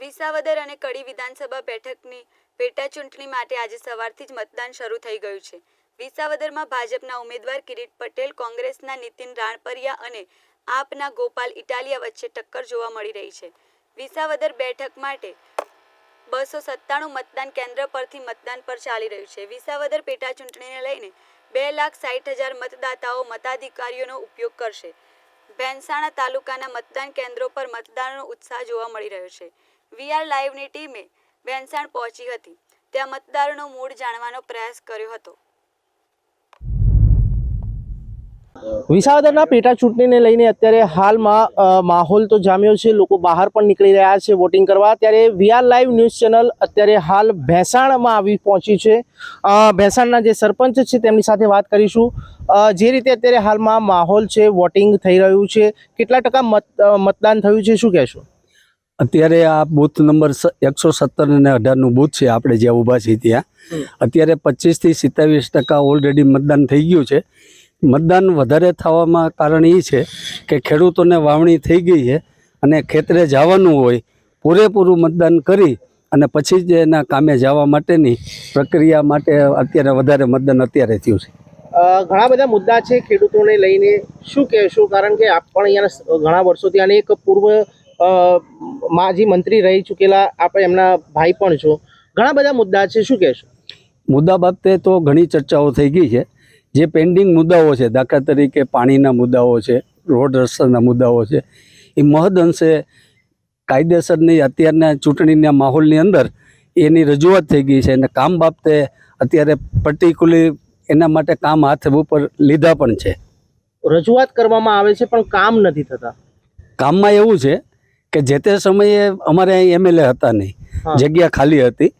વિસાવદર અને કડી વિધાનસભા બેઠકની પેટા ચૂંટણી માટે આજે સવારથી જ મતદાન શરૂ થઈ ગયું છે. વિસાવદરમાં ભાજપના ઉમેદવાર કિરીટ પટેલ, કોંગ્રેસના નીતિન રાણપરિયા અને આપના ગોપાલ ઇટાલિયા વચ્ચે ટક્કર જોવા મળી રહી છે. વિસાવદર બેઠક માટે બસો સત્તાણું મતદાન કેન્દ્ર પરથી મતદાન પર ચાલી રહ્યું છે. વિસાવદર પેટા ચૂંટણીને લઈને બે લાખ સાઠ હજાર મતદાતાઓ મતાધિકારીઓનો ઉપયોગ કરશે. ભેંસાણા તાલુકાના મતદાન કેન્દ્રો પર મતદાનનો ઉત્સાહ જોવા મળી રહ્યો છે. વીઆર લાઈવની ટીમે ભેંસાણ પહોંચી હતી. ત્યાં મતદારોનો મૂડ જાણવાનો પ્રયાસ કર્યો હતો. વિસાવદરના પેટા ચૂંટણીને લઈને અત્યારે હાલમાં માહોલ તો જામ્યો છે. લોકો બહાર પણ નીકળી રહ્યા છે વોટિંગ કરવા. ત્યારે વીઆર લાઈવ ન્યૂઝ ચેનલ અત્યારે હાલ ભેસાણમાં આવી પહોંચી છે. ભેંસાણના જે સરપંચ છે તેમની સાથે વાત કરીશું. જે રીતે અત્યારે હાલમાં માહોલ છે, વોટિંગ થઈ રહ્યું છે. કેટલા ટકા મત મતદાન થયું છે, શું કહેશો? અત્યારે આ બૂથ નંબર એકસો સત્તર અને અઢારનું બૂથ છે આપણે જ્યાં ઊભા છીએ ત્યાં. અત્યારે પચીસથી સિત્તાવીસ ટકા ઓલરેડી મતદાન થઈ ગયું છે. મતદાન વધારે થવામાં કારણ એ છે કે ખેડૂતોને વાવણી થઈ ગઈ છે અને ખેતરે જવાનું હોય પૂરેપૂરું મતદાન કરી અને પછી જ એના કામે જવા માટેની પ્રક્રિયા માટે અત્યારે વધારે મતદાન અત્યારે થયું છે. ઘણા બધા મુદ્દા છે ખેડૂતોને લઈને. શું કહેશું? કારણ કે આપ પણ અહીંયા ઘણા વર્ષોથી અને એક પૂર્વ માજી મંત્રી રહી ચૂકેલા આપણે એમના ભાઈ પણ છો. ઘણા બધા મુદ્દા છે શું કહેશો? મુદ્દા બાબતે તો ઘણી ચર્ચાઓ થઈ ગઈ છે. જે પેન્ડિંગ મુદ્દાઓ છે દાખલા તરીકે પાણીના મુદ્દાઓ છે રોડ રસ્તાના મુદ્દાઓ છે એ મહદ અંશે કાયદેસરની અત્યારના ચૂંટણીના માહોલની અંદર એની રજૂઆત થઈ ગઈ છે. અને કામ બાબતે અત્યારે પર્ટિક્યુલર એના માટે કામ હાથ ઉપર લીધા પણ છે. રજૂઆત કરવામાં આવે છે પણ કામ નથી થતા. કામમાં એવું છે કે જે તે સમયે અમારે અહીં એમએલએ હતા નહીં. જગ્યા ખાલી હતી.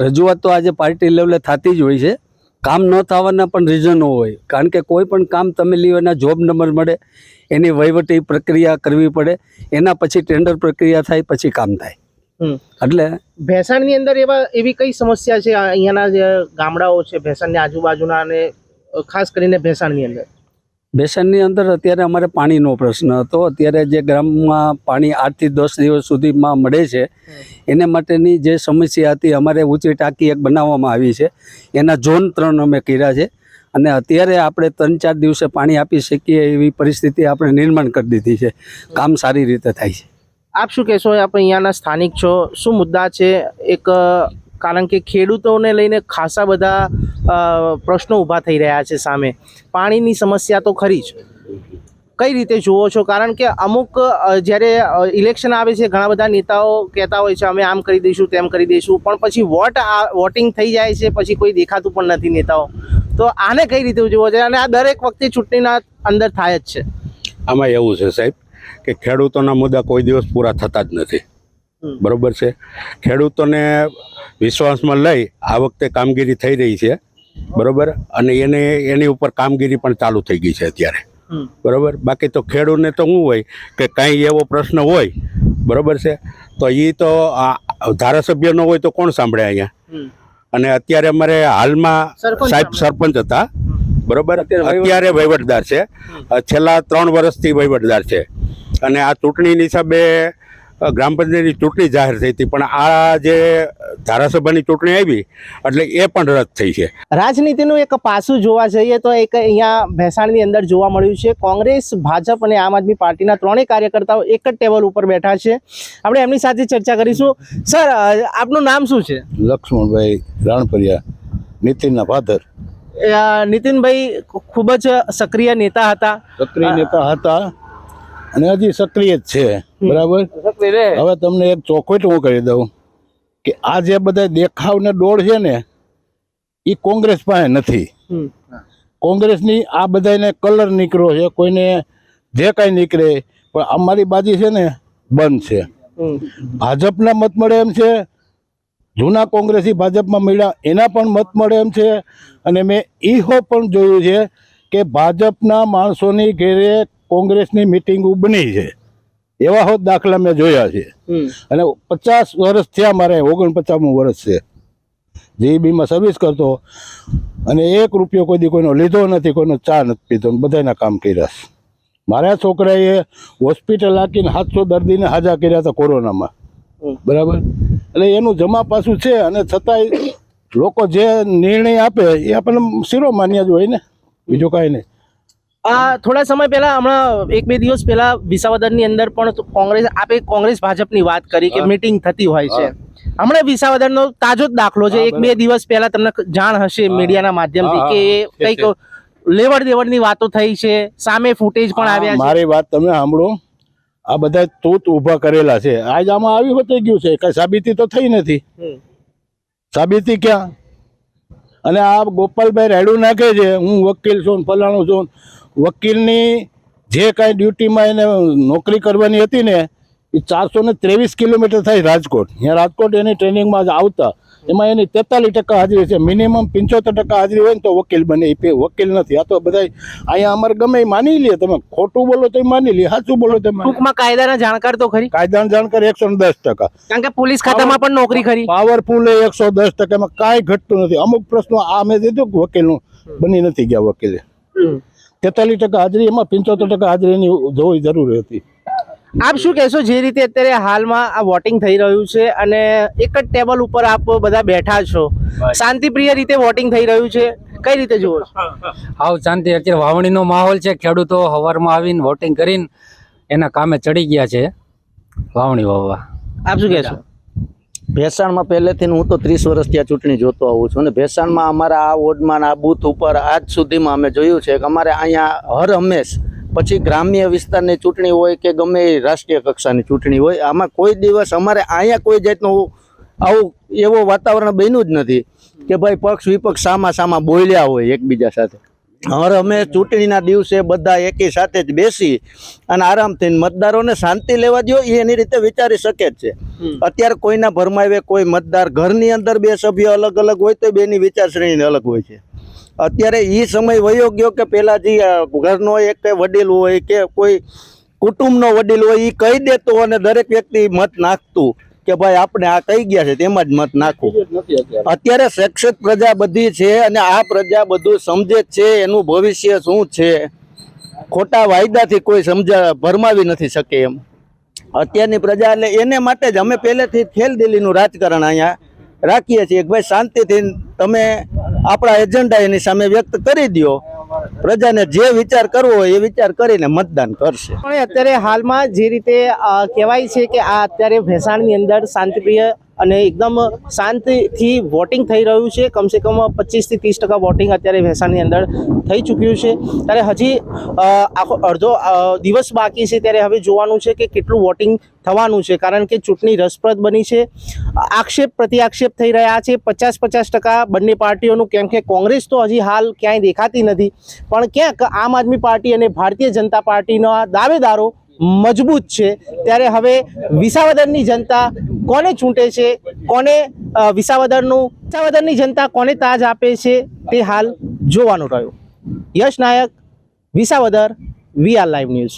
રજૂઆત તો આજે પાર્ટી લેવલે થતી જ હોય છે. કામ ન થવાના પણ રીઝનો હોય. કારણ કે કોઈ પણ કામ તમે લ્યો એના જોબ નંબર મળે એની વહીવટી પ્રક્રિયા કરવી પડે એના પછી ટેન્ડર પ્રક્રિયા થાય પછી કામ થાય. એટલે ભેસાણની અંદર એવા એવી કઈ સમસ્યા છે? અહીંયાના જે ગામડાઓ છે ભેસાણની આજુબાજુના અને ખાસ કરીને ભેસાણની અંદર? બેસનની અંદર અત્યારે અમારે પાણીનો પ્રશ્ન હતો. અત્યારે જે ગ્રામમાં પાણી આઠથી દસ દિવસ સુધીમાં મળે છે, એને માટેની જે સમસ્યા હતી, અમારે ઊંચી ટાંકી એક બનાવવામાં આવી છે. એના ઝોન ત્રણ અમે કર્યા છે અને અત્યારે આપણે ત્રણ ચાર દિવસે પાણી આપી શકીએ એવી પરિસ્થિતિ આપણે નિર્માણ કરી દીધી છે. કામ સારી રીતે થાય છે. આપ શું કહેશો? આપણે અહીંયાના સ્થાનિક છો. શું મુદ્દા છે? એક કારણ કે ખેડૂતોને લઈને ખાસા બધા પ્રશ્નો ઊભા થઈ રહ્યા છે સામે. પાણીની સમસ્યા તો ખરી જ. કઈ રીતે જુઓ છો? કારણ કે અમુક જ્યારે ઇલેક્શન આવે છે, ઘણા બધા નેતાઓ કહેતા હોય છે, અમે આમ કરી દઈશું, તેમ કરી દઈશું. પણ પછી વોટ આ, વોટિંગ થઈ જાય છે, પછી કોઈ દેખાતું પણ નથી નેતાઓ. તો આને કઈ રીતે જુઓ છે? અને આ દરેક વખતે ચૂંટણીના અંદર થાય જ છે. આમાં એવું છે સાહેબ, કે ખેડૂતોના મુદ્દા કોઈ દિવસ પૂરા થતા જ નથી. બરોબર છે. ખેડૂતોને વિશ્વાસમાં લઈ આ વખતે કામગીરી થઈ રહી છે. બરોબર? અને એને એની ઉપર કામગીરી પણ ચાલુ થઈ ગઈ છે અત્યારે. બરોબર? બાકી તો ખેડૂતને તો શું હોય કે કાંઈ એવો પ્રશ્ન હોય બરોબર છે? તો એ તો ધારાસભ્ય ધારાસભ્યનો હોય તો કોણ સાંભળે અહીંયા? અને અત્યારે અમારે હાલમાં સાહેબ સરપંચ હતા. બરોબર? અત્યારે વહીવટ- વહીવટદાર છે. છેલ્લા ત્રણ વર્ષથી વહીવટદાર છે. અને આ ચૂંટણીની હિસાબે ગ્રામ પંચાયતની ચૂંટણી જાહેર થઈ હતી. પણ આ જે ધારાસભાની ચૂંટણી આવી એટલે એ પણ રદ થઈ છે. રાજનીતિનું એક પાસું જોવા જઈએ તો એક અહીંયા ભેસાણની અંદર જોવા મળ્યું છે. કોંગ્રેસ ભાજપ અને આમ આદમી પાર્ટીના ત્રણેય કાર્યકર્તાઓ એક જ ટેબલ ઉપર બેઠા છે. આપણે એમની સાથે ચર્ચા કરીશું. સર આપનું નામ શું છે? લક્ષ્મણભાઈ રાણપરિયા નીતિનના ફાધર. નીતિનભાઈ ખૂબ જ સક્રિય નેતા હતા. સક્રિય નેતા હતા. અને હજી સક્રિય જ છે. બરાબર? હવે તમને એક ચોખવટ હું કરી દઉં કે આ જે બધા દેખાવ ને દોડ છે ને એ કોંગ્રેસ પાસે નથી. કોંગ્રેસની આ બધાને કલર નીકળ્યો છે કોઈને જે કાંઈ નીકળે પણ અમારી બાજી છે ને બંધ છે. ભાજપના મત મળે એમ છે જૂના કોંગ્રેસી ભાજપમાં મળ્યા એના પણ મત મળે એમ છે. અને મેં ઈહો પણ જોયું છે કે ભાજપના માણસોની ઘેરે કોંગ્રેસની મિટિંગો બની છે. એવા હોત દાખલા મેં જોયા છે. અને પચાસ વર્ષ થયા મારે ઓગણપચાસમું વર્ષ છે. જીબીમાં સર્વિસ કરતો. અને એક રૂપિયો કોઈ દી કોઈનો લીધો નથી કોઈનો ચા નથી પીધો બધાના કામ કર્યા છે. મારા છોકરાએ હોસ્પિટલ આકીને સાતસો દર્દીને હાજા કર્યા હતા કોરોનામાં. બરાબર? એટલે એનું જમા પાછું છે અને છતાંય લોકો જે નિર્ણય આપે એ આપણને શિરોમાન્ય જ હોય ને. બીજું કાંઈ નહીં. આ થોડા સમય પહેલા હમણાં એક બે દિવસ પહેલા વિસાવદરની અંદર પણ કોંગ્રેસ આપે કોંગ્રેસ ભાજપની વાત કરી કે મીટિંગ થતી હોય છે. હમણાં વિસાવદરનો તાજો જ દાખલો છે. એક બે દિવસ પહેલા તમને જાણ હશે મીડિયાના માધ્યમથી કે કંઈક લેવડ દેવડની વાતો થઈ છે. સામે ફૂટેજ પણ આવ્યા છે. મારી વાત તમે સાંભળો. આ બધા તૂત ઊભા કરેલા છે. આજ આમાં આવી હોતે ગયું છે. કઈ સાબિતી તો થઈ નથી. સાબિતી ક્યાં? અને આ ગોપાલભાઈ રેડું નાખે છે. હું વકીલ છું ફલાણું છું વકીલની જે કાંઈ ડ્યુટીમાં એને નોકરી કરવાની હતી ને, એ ચારસો ને ત્રેવીસ કિલોમીટર થાય રાજકોટ. ત્યાં રાજકોટ એની ટ્રેનિંગમાં આવતા. એમાં એની તેતાલીસ ટકા હાજરી છે. મિનિમમ પંચોતેર ટકા હાજરી હોય ને તો વકીલ બને. એ વકીલ નથી. આ તો બધા અહીંયા અમારે ગમે માની લે. તમે ખોટું બોલો તો માની લે. સાચું બોલો તો ટૂંકમાં કાયદાના જાણકાર તો ખરી. કાયદાના જાણકાર એકસો દસ ટકા. કારણ કે પોલીસ ખાતામાં પણ નોકરી ખરી. પાવરફુલ એકસો દસ ટકા. એમાં કાંઈ ઘટતું નથી. અમુક પ્રશ્નો આ મેં દીધું કે વકીલનું બની નથી ગયા વકીલે. તેતાલીસ ટકા હાજરી એમાં પંચોતેર ટકા હાજરી એની જોવી જરૂરી હતી. આપ શું કહેશો જે રીતે અત્યારે હાલમાં આ વોટિંગ થઈ રહ્યું છે અને એક જ ટેબલ ઉપર આપ બધા બેઠા છો? શાંતિપ્રિય રીતે વોટિંગ થઈ રહ્યું છે? કઈ રીતે જુઓ છો? હાવ શાંતિ. અત્યારે વાવણીનો માહોલ છે. ખેડૂતો હવારમાં આવીને વોટિંગ કરીને એના કામે ચડી ગયા છે વાવણી વાવવા. આપ શું કહેશો? ભેસાણમાં પહેલેથી હું તો ત્રીસ વર્ષથી આ ચૂંટણી જોતો આવું છું. અને ભેસાણમાં અમારા આ વોર્ડમાં આ બૂથ ઉપર આજ સુધીમાં અમે જોયું છે કે અમારે અહીંયા હર હંમેશ પછી ગ્રામ્ય વિસ્તારની ચૂંટણી હોય કે ગમે રાષ્ટ્રીય કક્ષાની ચૂંટણી હોય આમાં કોઈ દિવસ અમારે અહીંયા કોઈ જાતનું આવું એવું વાતાવરણ બન્યું જ નથી કે ભાઈ પક્ષ વિપક્ષ સામા સામા બોલ્યા હોય એકબીજા સાથે. હર અમે ચૂંટણીના દિવસે બધા એકી સાથે જ બેસી અને આરામથી મતદારોને શાંતિ લેવા દો એ એની રીતે વિચારી શકે જ છે. અત્યારે કોઈના ભરમાવે કોઈ મતદાર ઘરની અંદર બે સભ્યો અલગ અલગ હોય તો બેની વિચારશ્રેણી અલગ હોય છે. અત્યારે એ સમય વયો ગયો કે પેલા જે ઘરનો એક વડીલ હોય કે કોઈ કુટુંબનો વડીલ હોય એ કહી દેતો અને દરેક વ્યક્તિ મત નાખતું કે ભાઈ આપણે આ કહી ગયા છે તેમાં જ મત નાખવું અત્યારે. શિક્ષિત પ્રજા બધી છે અને આ પ્રજા બધું સમજે છે એનું ભવિષ્ય શું છે? ખોટા વાયદાથી કોઈ સમજા ભરમાવી નથી શકે એમ. અત્યારની પ્રજા એટલે એને માટે જ અમે પહેલેથી ખેલદિલીનું રાજકારણ અહીંયા રાખીએ છીએ કે ભાઈ શાંતિથી તમે આપણા એજન્ડા એની સામે વ્યક્ત કરી દો પ્રજાને જે વિચાર કરવો હોય એ વિચાર કરીને મતદાન કરશે. અત્યારે હાલમાં જે રીતે કહેવાય છે કે આ અત્યારે ભેસાણની અંદર શાંતિપ્રિય અને એકદમ શાંતિથી વોટિંગ થઈ રહ્યું છે. કમસે કમ પચીસથી ત્રીસ ટકા વોટિંગ અત્યારે ભેસાણની અંદર થઈ ચૂક્યું છે. ત્યારે હજી આખો અડધો દિવસ બાકી છે ત્યારે હવે જોવાનું છે કે કેટલું વોટિંગ થવાનું છે. કારણ કે ચૂંટણી રસપ્રદ બની છે. આક્ષેપ, પ્રત્યાક્ષેપ થઈ રહ્યા છે. પચાસ પચાસ ટકા બંને પાર્ટીઓનું કેમ કે કોંગ્રેસ તો હજી હાલ ક્યાંય દેખાતી નથી. પણ ક્યાંક આમ આદમી પાર્ટી અને ભારતીય જનતા પાર્ટીના દાવેદારો મજબૂત છે. ત્યારે હવે વિસાવદરની જનતા કોને ચૂંટે છે? કોને વિસાવદરનું, વિસાવદરની જનતા કોને તાજ આપે છે? તે હાલ જોવાનું રહ્યું. Yash Nayak, Visavadar, V R live news.